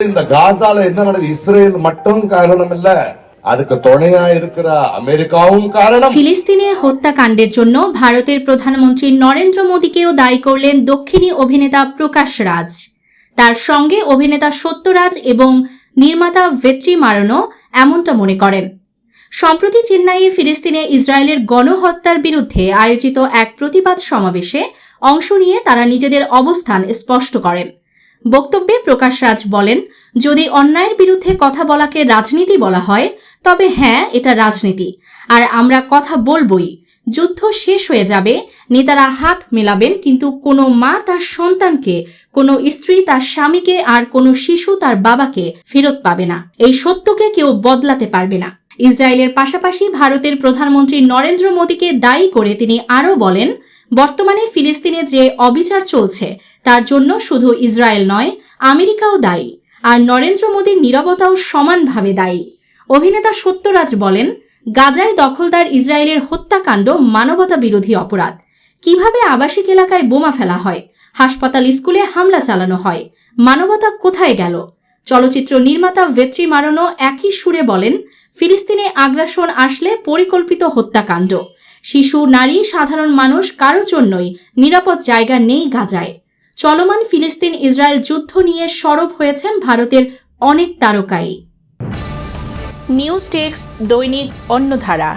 இந்த காசால என்ன நடக்குது இஸ்ரேல் மட்டும் காரணம் இல்ல அதுக்கு துணையா இருக்கிற அமெரிக்காவும் காரணம் ফিলিস্তিনে হত্যাকাণ্ডের জন্য ভারতের প্রধানমন্ত্রী নরেন্দ্র মোদীকেও দায়ী করলেন দক্ষিণী অভিনেতা প্রকাশ রাজ তার সঙ্গে অভিনেতা সত্যরাজ এবং নির্মাতা ভেট্রি মারনও এমনটা মনে করেন সম্প্রতি চেন্নাইয়ে ফিলিস্তিনে ইসরায়েলের গণহত্যার বিরুদ্ধে আয়োজিত এক প্রতিবাদ সমাবেশে অংশ নিয়ে তারা নিজেদের অবস্থান স্পষ্ট করেন বক্তব্যে প্রকাশ রাজ বলেন, যদি অন্যায়ের বিরুদ্ধে কথা বলাকে রাজনীতি বলা হয়, তবে হ্যাঁ এটা রাজনীতি। আর আমরা কথা বলবই। যুদ্ধ শেষ হয়ে যাবে, নেতারা হাত মেলাবেন, কিন্তু কোনো মা তার সন্তানকে, কোনো স্ত্রী তার স্বামীকে, আর কোনো শিশু তার বাবাকে ফেরত পাবে না। এই সত্যকে কেউ বদলাতে পারবে না। ইসরায়েলের পাশাপাশি ভারতের প্রধানমন্ত্রী নরেন্দ্র মোদীকে দায়ী করে তিনি আরও বলেন বর্তমানে ফিলিস্তিনে যে অবিচার চলছে, তার জন্য শুধু ইসরায়েল নয়, আমেরিকাও দায়ী। আর নরেন্দ্র মোদীর নীরবতাও সমানভাবে দায়ী। অভিনেতা সত্যরাজ বলেন, গাজায় দখলদার ইসরায়েলের হত্যাকাণ্ড মানবতা বিরোধী অপরাধ। কীভাবে আবাসিক এলাকায় বোমা ফেলা হয়, হাসপাতাল স্কুলে হামলা চালানো হয়, মানবতা কোথায় গেল? চলচ্চিত্র নির্মাতা ভেত্রি মারনো একই সুরে বলেন ফিলিস্তিনে আগ্রাসন আসলে পরিকল্পিত হত্যাকাণ্ড। শিশু, নারী, সাধারণ মানুষ কারও জন্যই নিরাপদ জায়গা নেই গাজায়। চলমান ফিলিস্তিন ইসরায়েল যুদ্ধ নিয়ে সরব হয়েছেন ভারতের অনেক তারকাই। নিউজ টেক্স দৈনিক অন্যধারা